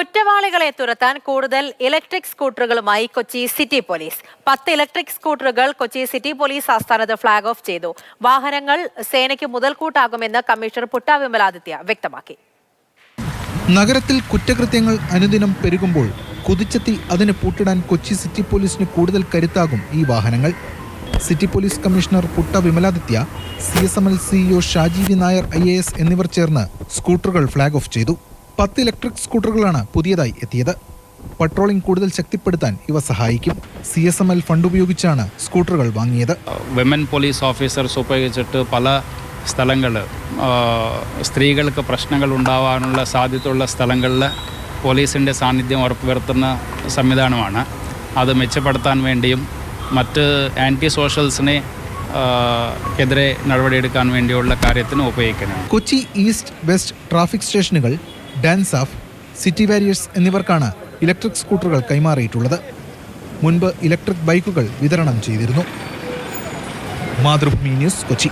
കുറ്റവാളികളെ തുരത്താൻ കൂടുതൽ ഇലക്ട്രിക് സ്കൂട്ടറുകളുമായി കൊച്ചി സിറ്റി പോലീസ്. പത്ത് ഇലക്ട്രിക് സ്കൂട്ടറുകൾ കൊച്ചി സിറ്റി പോലീസ് ആസ്ഥാനത്ത് ഫ്ളാഗ് ഓഫ് ചെയ്തു. വാഹനങ്ങൾ സേനയ്ക്ക് മുതൽക്കൂട്ടാകുമെന്ന് കമ്മീഷണർ പുട്ട വിമലാദിത്യ വ്യക്തമാക്കി. നഗരത്തിൽ കുറ്റകൃത്യങ്ങൾ അനുദിനം പെരുകുമ്പോൾ കുതിച്ചെത്തി അതിന് പൂട്ടിടാൻ കൊച്ചി സിറ്റി പോലീസിന് കൂടുതൽ കരുത്താകും ഈ വാഹനങ്ങൾ. City police commissioner Putta Vimaladitya C S M L CEO Shaji V Nair I A S എന്നിവർ ചേർന്ന് സ്കൂട്ടറുകൾ ഫ്ളാഗ് ഓഫ് ചെയ്തു. പത്ത് ഇലക്ട്രിക് സ്കൂട്ടറുകളാണ് പുതിയതായി എത്തിയത്. പട്രോളിംഗ് കൂടുതൽ ശക്തിപ്പെടുത്താൻ ഇവ സഹായിക്കും. C S M L fund ഉപയോഗിച്ചാണ് സ്കൂട്ടറുകൾ വാങ്ങിയത്. വിമൻ പോലീസ് ഓഫീസേഴ്സ് ഉപയോഗിച്ചിട്ട് പല സ്ഥലങ്ങൾ സ്ത്രീകൾക്ക് പ്രശ്നങ്ങൾ ഉണ്ടാവാനുള്ള സാധ്യതയുള്ള സ്ഥലങ്ങളിൽ പോലീസിന്റെ സാന്നിധ്യം ഉറപ്പുവരുത്തുന്ന സംവിധാനമാണ്. അത് മെച്ചപ്പെടുത്താൻ വേണ്ടിയും മറ്റ് ആന്റി സോഷ്യൽസിനെ എതിരെ നടപടിയെടുക്കാൻ വേണ്ടിയുള്ള കാര്യത്തിന് ഉപയോഗിക്കുന്നത് കൊച്ചി ഈസ്റ്റ് വെസ്റ്റ് ട്രാഫിക് സ്റ്റേഷനുകൾ ഡാൻസ് ഓഫ് സിറ്റി വാരിയേഴ്സ് എന്നിവർക്കാണ് ഇലക്ട്രിക് സ്കൂട്ടറുകൾ കൈമാറിയിട്ടുള്ളത്. മുൻപ് ഇലക്ട്രിക് ബൈക്കുകൾ വിതരണം ചെയ്തിരുന്നു. മാതൃഭൂമി ന്യൂസ് കൊച്ചി.